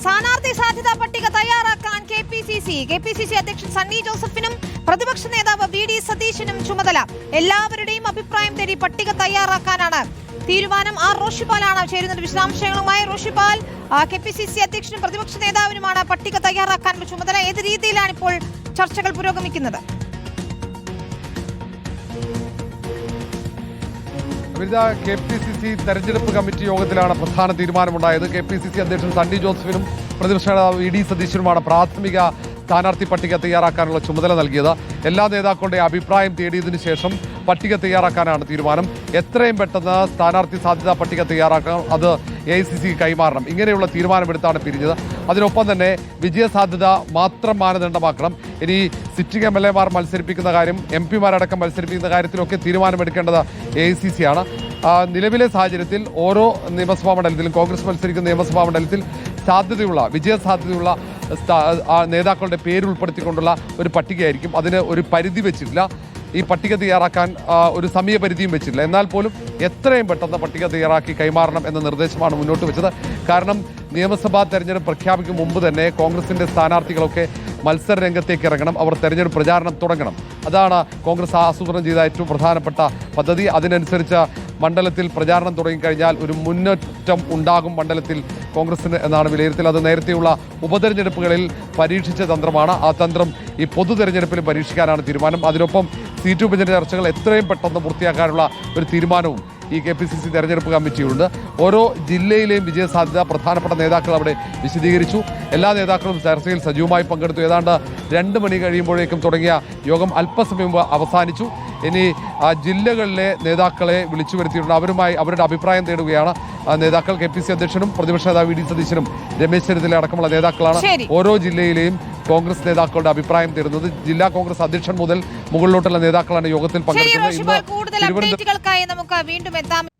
സ്ഥാനാർത്ഥി സാധ്യതാ പട്ടിക തയ്യാറാക്കാൻ K P C C K P C C അധ്യക്ഷൻ സണ്ണി ജോസഫിനും പ്രതിപക്ഷ നേതാവ് വി ഡി സതീശനും ചുമതല. എല്ലാവരുടെയും അഭിപ്രായം തേടി പട്ടിക തയ്യാറാക്കാനാണ് തീരുമാനം. ആർ റോഷിപാലാണ് ചേരുന്നത് വിശദാംശങ്ങളുമായി. Roshipal K P C C അധ്യക്ഷനും പ്രതിപക്ഷ നേതാവിനുമാണ് പട്ടിക തയ്യാറാക്കാനുള്ള ചുമതല. ഏത് രീതിയിലാണ് ഇപ്പോൾ ചർച്ചകൾ പുരോഗമിക്കുന്നത്? വിവിധ കെ പി സി സി തെരഞ്ഞെടുപ്പ് കമ്മിറ്റി യോഗത്തിലാണ് പ്രധാന തീരുമാനമുണ്ടായത്. കെ പി സി സി അധ്യക്ഷൻ സണ്ണി ജോസഫിനും പ്രതിപക്ഷ നേതാവ് ഇ ഡി സതീശനുമാണ് പ്രാഥമിക സ്ഥാനാർത്ഥി പട്ടിക തയ്യാറാക്കാനുള്ള ചുമതല നൽകിയത്. എല്ലാ നേതാക്കളുടെ അഭിപ്രായം തേടിയതിനു ശേഷം പട്ടിക തയ്യാറാക്കാനാണ് തീരുമാനം. എത്രയും പെട്ടെന്ന് സ്ഥാനാർത്ഥി സാധ്യതാ പട്ടിക തയ്യാറാക്കണം. അത് എ ഐ സി സി കൈമാറണം. ഇങ്ങനെയുള്ള തീരുമാനമെടുത്താണ് പിരിഞ്ഞത്. അതിനൊപ്പം തന്നെ വിജയസാധ്യത മാത്രം മാനദണ്ഡമാക്കണം. ഇനി സിറ്റിംഗ് എം എൽ എമാർ മത്സരിപ്പിക്കുന്ന കാര്യം എം പിമാരടക്കം മത്സരിപ്പിക്കുന്ന കാര്യത്തിലൊക്കെ തീരുമാനമെടുക്കേണ്ടത് എ ഐ സി സി ആണ് നിലവിലെ സാഹചര്യത്തിൽ ഓരോ നിയമസഭാ മണ്ഡലത്തിലും കോൺഗ്രസ് മത്സരിക്കുന്ന നിയമസഭാ മണ്ഡലത്തിൽ സാധ്യതയുള്ള വിജയസാധ്യതയുള്ള നേതാക്കളുടെ പേര് ഉൾപ്പെടുത്തിക്കൊണ്ടുള്ള ഒരു പട്ടികയായിരിക്കും. അതിന് ഒരു പരിധി വെച്ചിട്ടില്ല. ഈ പട്ടിക തയ്യാറാക്കാൻ ഒരു സമയപരിധിയും വെച്ചിട്ടില്ല. എന്നാൽ പോലും എത്രയും പെട്ടെന്ന് പട്ടിക തയ്യാറാക്കി കൈമാറണം എന്ന നിർദ്ദേശമാണ് മുന്നോട്ട് വെച്ചത്. കാരണം നിയമസഭാ തെരഞ്ഞെടുപ്പ് പ്രഖ്യാപിക്കും മുമ്പ് തന്നെ കോൺഗ്രസിന്റെ സ്ഥാനാർത്ഥികളൊക്കെ മത്സര രംഗത്തേക്ക് ഇറങ്ങണം. അവർ തെരഞ്ഞെടുപ്പ് പ്രചാരണം തുടങ്ങണം. അതാണ് കോൺഗ്രസ് ആസൂത്രണം ചെയ്ത ഏറ്റവും പ്രധാനപ്പെട്ട പദ്ധതി. അതിനനുസരിച്ച് മണ്ഡലത്തിൽ പ്രചാരണം തുടങ്ങിക്കഴിഞ്ഞാൽ ഒരു മുന്നേറ്റം ഉണ്ടാകും മണ്ഡലത്തിൽ കോൺഗ്രസിന് എന്നാണ് വിലയിരുത്തൽ. അത് നേരത്തെയുള്ള ഉപതെരഞ്ഞെടുപ്പുകളിൽ പരീക്ഷിച്ച തന്ത്രമാണ്. ആ തന്ത്രം ഈ പൊതു തെരഞ്ഞെടുപ്പിലും പരീക്ഷിക്കാനാണ് തീരുമാനം. അതിനൊപ്പം സീറ്റ് വിഭജന ചർച്ചകൾ എത്രയും പെട്ടെന്ന് പൂർത്തിയാക്കാനുള്ള ഒരു തീരുമാനവും ഈ കെ പി സി സി തെരഞ്ഞെടുപ്പ് കമ്മിറ്റിയുണ്ട്. ഓരോ ജില്ലയിലെയും വിജയസാധ്യത പ്രധാനപ്പെട്ട നേതാക്കൾ അവിടെ വിശദീകരിച്ചു. എല്ലാ നേതാക്കളും ചർച്ചയിൽ സജീവമായി പങ്കെടുത്തു. ഏതാണ്ട് രണ്ട് മണി കഴിയുമ്പോഴേക്കും തുടങ്ങിയ യോഗം അല്പസമയം അവസാനിച്ചു. ഇനി ആ ജില്ലകളിലെ നേതാക്കളെ വിളിച്ചു വരുത്തിയിട്ടുണ്ട്. അവരുമായി അവരുടെ അഭിപ്രായം തേടുകയാണ് നേതാക്കൾ കെ പി സി അധ്യക്ഷനും പ്രതിപക്ഷ നേതാവ് വി ഡി സതീശനും രമേശ് ചെന്നിത്തല അടക്കമുള്ള നേതാക്കളാണ് ഓരോ ജില്ലയിലെയും കോൺഗ്രസ് നേതാക്കളുടെ അഭിപ്രായം തേടുന്നത് ജില്ലാ കോൺഗ്രസ് അധ്യക്ഷൻ മുതൽ മുകളിലോട്ടുള്ള നേതാക്കളാണ് യോഗത്തിൽ പങ്കെടുക്കുന്നത്. തിരുവനന്തപുരം